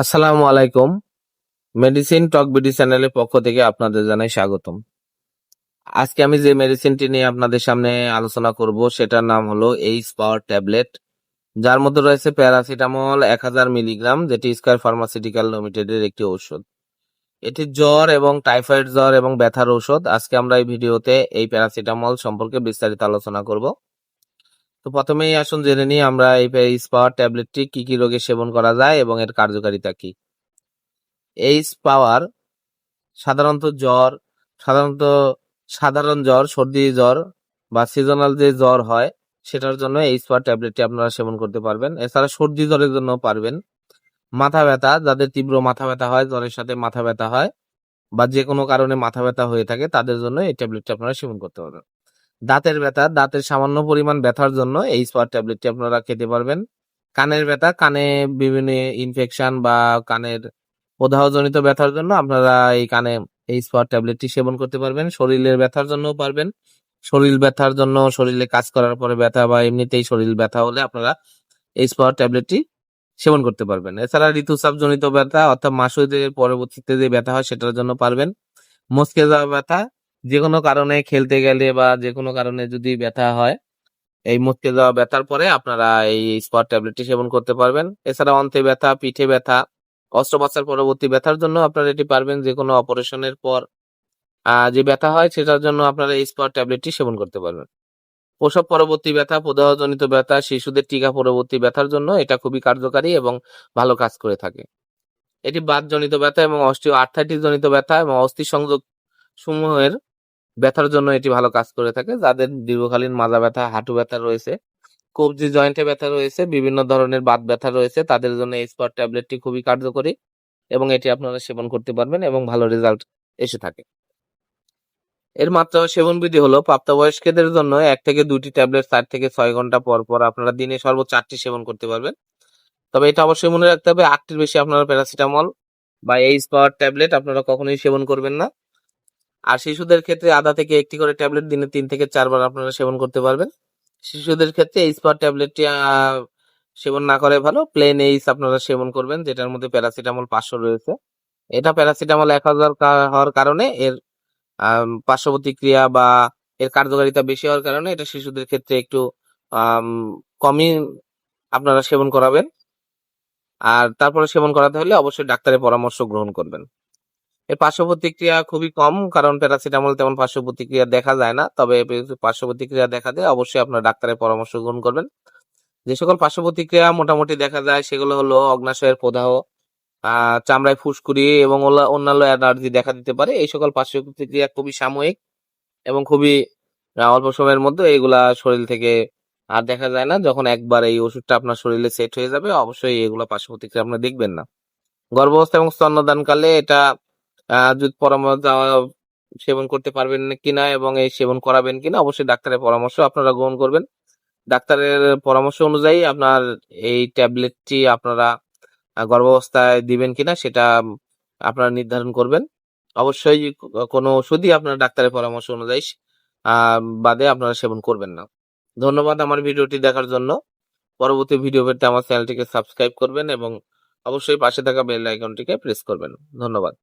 আসসালামু আলাইকুম। মেডিসিন টক বিডি চ্যানেলের পক্ষ থেকে আপনাদের জানাই স্বাগতম। আজকে আমি যে মেডিসিনটি নিয়ে আপনাদের সামনে আলোচনা করব, সেটার নাম হলো এইচ পাওয়ার ট্যাবলেট যার মধ্যে রয়েছে প্যারাসিটামল এক হাজার মিলিগ্রাম যেটি স্কয়ার ফার্মাসিউটিক্যাল লিমিটেডের একটি ঔষধ। এটি জ্বর এবং টাইফয়েড জ্বর এবং ব্যথার ঔষধ। আজকে আমরা এই ভিডিওতে এই প্যারাসিটামল সম্পর্কে বিস্তারিত আলোচনা করব। তো প্রথমেই আসুন জেনে নিই আমরা এই পাওয়ার ট্যাবলেটটি কি কি রোগে সেবন করা যায় এবং এর কার্যকারিতা কি। এইচ পাওয়ার সাধারণত জ্বর, সাধারণত সাধারণ জ্বর, সর্দি জ্বর বা সিজনাল যে জ্বর হয়, সেটার জন্য এইচ পাওয়ার ট্যাবলেটটি আপনারা সেবন করতে পারবেন। এছাড়া সর্দি জ্বরের জন্য পারবেন। মাথা ব্যথা, যাদের তীব্র মাথা ব্যথা হয়, জ্বরের সাথে মাথা ব্যথা হয় বা যে কোনো কারণে মাথা ব্যথা হয়ে থাকে, তাদের জন্য এই ট্যাবলেটটি আপনারা সেবন করতে পারবেন। দাঁতের ব্যথা, দাঁতের সামান্য পরিমাণ ব্যথার জন্য এই স্পার ট্যাবলেটটি আপনারা খেতে পারবেন। কানের ব্যথা, কানে বিভিন্ন ইনফেকশন বা কানের প্রদাহজনিত ব্যথার জন্য আপনারা এই কানে এই স্পার ট্যাবলেটটি সেবন করতে পারবেন। শরীরের ব্যথার জন্যও পারবেন। শরীর ব্যথার জন্য শরীরে কাজ করার পরে ব্যথা বা এমনিতেই শরীর ব্যথা হলে আপনারা এই স্পার ট্যাবলেটটি সেবন করতে পারবেন। এছাড়া ঋতুস্রাবজনিত ব্যথা অর্থাৎ মাসুদের পরবর্তীতে যে ব্যথা হয় সেটার জন্য পারবেন। মস্কে যাওয়া ব্যথা যে কোনো কারণে খেলতে গেলে বা যে কোনো কারণে যদি ব্যথা হয়, এই মুচকে যাওয়া ব্যথার পরে আপনারা এই স্পট ট্যাবলেটটি সেবন করতে পারবেন। এছাড়া অন্তে ব্যথা, পিঠে ব্যথা, অস্ত্রোপচার পরবর্তী ব্যথার জন্য আপনারা এটি পারবেন যে কোনো অপারেশনের পর। যে ব্যথা হয় সেটার জন্য আপনারা এই স্পট ট্যাবলেটটি সেবন করতে পারবেন। প্রসব পরবর্তী ব্যথা, প্রদাহজনিত ব্যথা, শিশুদের টিকা পরবর্তী ব্যথার জন্য এটা খুবই কার্যকারী এবং ভালো কাজ করে থাকে। এটি বাতজনিত ব্যথা এবং অস্টিও আর্থাইটিস জনিত ব্যথা এবং অস্থি সংযোগ সমূহের ব্যথার জন্য এটি ভালো কাজ করে থাকে, যাদের দীর্ঘকালীন মাজা ব্যথা, হাঁটু ব্যথা রয়েছে, কবজি জয়েন্টে ব্যথা রয়েছে, বিভিন্ন ধরনের বাত ব্যথা রয়েছে, তাদের জন্য এই স্পট ট্যাবলেটটি খুবই কার্যকরী এবং এটি আপনারা সেবন করতে পারবেন এবং ভালো রেজাল্ট এসে থাকে। এর মাত্রা ও সেবন বিধি হলো প্রাপ্তবয়স্কদের জন্য এক থেকে দুটি ট্যাবলেট চার থেকে ছয় ঘণ্টা পর পর আপনারা দিনে সর্বোচ্চ চারটি সেবন করতে পারবেন। তবে এটা অবশ্যই মনে রাখতে হবে, আটটির বেশি আপনারা প্যারাসিটামল বা এই পাওয়ার ট্যাবলেট আপনারা কখনোই সেবন করবেন না। আর শিশুদের ক্ষেত্রে আধা থেকে একটি করে ট্যাবলেট দিনে তিন থেকে চারবার আপনারা সেবন করতে পারবেন। শিশুদের ক্ষেত্রে এইচ পাওয়ার ট্যাবলেটটি সেবন না করে ভালো। প্লেন এইচ আপনারা সেবন করবেন, যেটার মধ্যে প্যারাসিটামল পাঁচশো রয়েছে। এটা প্যারাসিটামল এক হাজার হওয়ার কারণে এর পার্শ্ব প্রতিক্রিয়া বা এর কার্যকারিতা বেশি হওয়ার কারণে এটা শিশুদের ক্ষেত্রে একটু কমই আপনারা সেবন করাবেন। আর তারপরে সেবন করাতে হলে অবশ্যই ডাক্তারের পরামর্শ গ্রহণ করবেন। এর পার্শ্ব প্রতিক্রিয়া খুবই কম, কারণ প্যারাসিটামল তেমন পার্শ্ব প্রতিক্রিয়া দেখা যায় না। তবে পার্শ্ব প্রতিক্রিয়া দেখা দেয়, অবশ্যই আপনার ডাক্তারের পরামর্শ গ্রহণ করবেন। যে সকল পার্শ্ব প্রতিক্রিয়া মোটামুটি দেখা যায়, সেগুলো হলো অগ্নাশয়ের প্রদাহ চামড়ায় ফুসকুড়ি এবং অন্যান্য অ্যালার্জি দেখা দিতে পারে। এই সকল পার্শ্ব প্রতিক্রিয়া খুবই সাময়িক এবং খুবই অল্প সময়ের মধ্যে এগুলা শরীর থেকে আর দেখা যায় না। যখন একবার এই ওষুধটা আপনার শরীরে সেট হয়ে যাবে, অবশ্যই এগুলা পার্শ্ব প্রতিক্রিয়া আপনি দেখবেন না। গর্ভাবস্থা এবং স্তন্যদানকালে এটা পরামর্শ সেবন করতে পারবেন কিনা এবং এই সেবন করাবেন কিনা, অবশ্যই ডাক্তারের পরামর্শ আপনারা গ্রহণ করবেন। ডাক্তারের পরামর্শ অনুযায়ী আপনার এই ট্যাবলেটটি আপনারা গর্ভাবস্থায় দিবেন কিনা সেটা আপনারা নির্ধারণ করবেন। অবশ্যই কোনো ওষুধই আপনার ডাক্তারের পরামর্শ অনুযায়ী বাদে আপনারা সেবন করবেন না। ধন্যবাদ আমার ভিডিওটি দেখার জন্য। পরবর্তী ভিডিও পেতে আমার চ্যানেলটিকে সাবস্ক্রাইব করবেন এবং অবশ্যই পাশে থাকা বেল আইকনটিকে প্রেস করবেন। ধন্যবাদ।